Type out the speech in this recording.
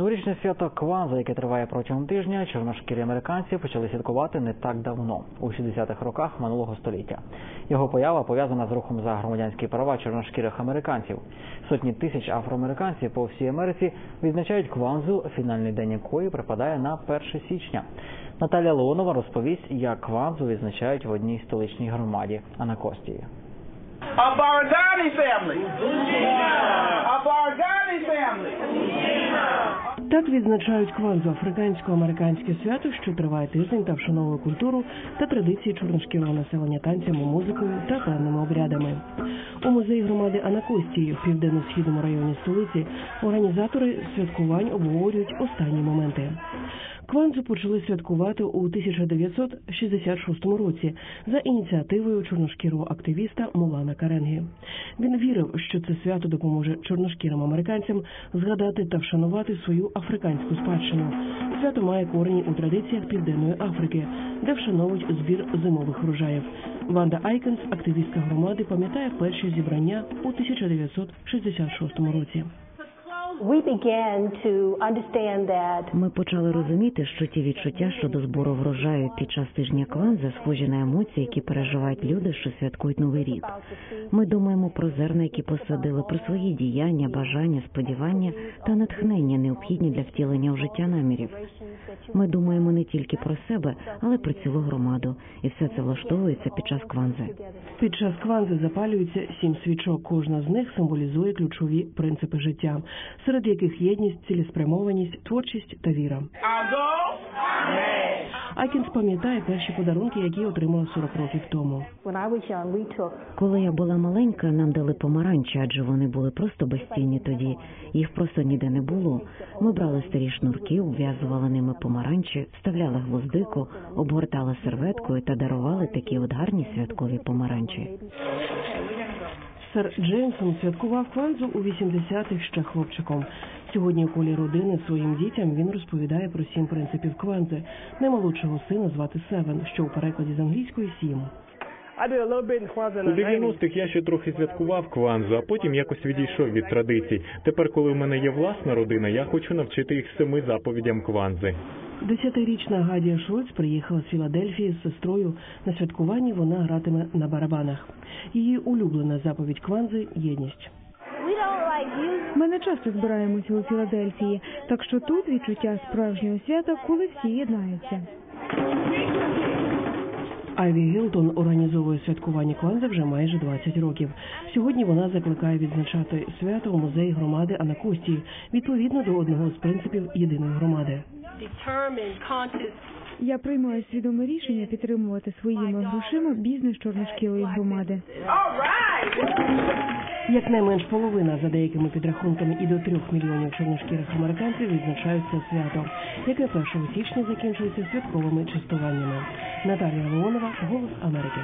Новорічне свято Кванза, яке триває протягом тижня, чорношкірі американці почали святкувати не так давно, у 60-х роках минулого століття. Його поява пов'язана з рухом за громадянські права чорношкірих американців. Сотні тисяч афроамериканців по всій Америці відзначають Кванзу, фінальний день якої припадає на 1 січня. Наталя Леонова розповість, як Кванзу відзначають в одній столичній громаді Анакостії. Barzani family. A family. Так відзначають кванзу африкансько-американське свято, що триває тиждень та вшановує культуру та традиції чорношкірого населення танцями, музикою та певними обрядами. У музеї громади Анакостії в південно-східному районі столиці організатори святкувань обговорюють останні моменти. Кванзу почали святкувати у 1966 році за ініціативою чорношкірого активіста Мулана Каренгі. Він вірив, що це свято допоможе чорношкірим американцям згадати та вшанувати свою африканську спадщину. Свято має корені у традиціях Південної Африки, де вшановують збір зимових врожаїв. Ванда Айкенс, активістка громади, пам'ятає перші зібрання у 1966 році. Ми почали розуміти, що ті відчуття щодо збору врожаю під час тижня Кванза схожі на емоції, які переживають люди, що святкують новий рік. Ми думаємо про зерна, які посадили, про свої діяння, бажання, сподівання та натхнення, необхідні для втілення в життя намірів. Ми думаємо не тільки про себе, але про цілу громаду, і все це влаштовується під час Кванзи. Під час кванзи запалюється сім свічок. Кожна з них символізує ключові принципи життя, серед яких єдність, цілеспрямованість, творчість та віра. Акінс пам'ятає перші подарунки, які отримала 40 років тому. Коли я була маленька, нам дали помаранчі, адже вони були просто безцінні тоді. Їх просто ніде не було. Ми брали старі шнурки, обв'язували ними помаранчі, вставляли гвоздику, обгортали серветкою та дарували такі от гарні святкові помаранчі. Сер Джеймсон святкував кванзу у 80-х ще хлопчиком. Сьогодні у колі родини своїм дітям він розповідає про сім принципів кванзи. Наймолодшого сина звати Севен, що у перекладі з англійської сім. У 90-х я ще трохи святкував кванзу, а потім якось відійшов від традицій. Тепер, коли в мене є власна родина, я хочу навчити їх семи заповідям кванзи. Десятирічна Гадія Шульц приїхала з Філадельфії з сестрою. На святкуванні вона гратиме на барабанах. Її улюблена заповідь кванзи єдність. Ми не часто збираємося у Філадельфії, так що тут відчуття справжнього свята, коли всі єднаються. Айві Гілтон організовує святкування Кванзи вже майже 20 років. Сьогодні вона закликає відзначати свято у музеї громади Анакостії відповідно до одного з принципів єдиної громади. Я приймаю свідоме рішення підтримувати своїми грошима бізнес чорношкілої громади. All right. Якнайменш половина за деякими підрахунками і до трьох мільйонів чорношкірих американців відзначають це свято, яке 1 січня закінчується святковими частуваннями. Наталія Леонова, Голос Америки.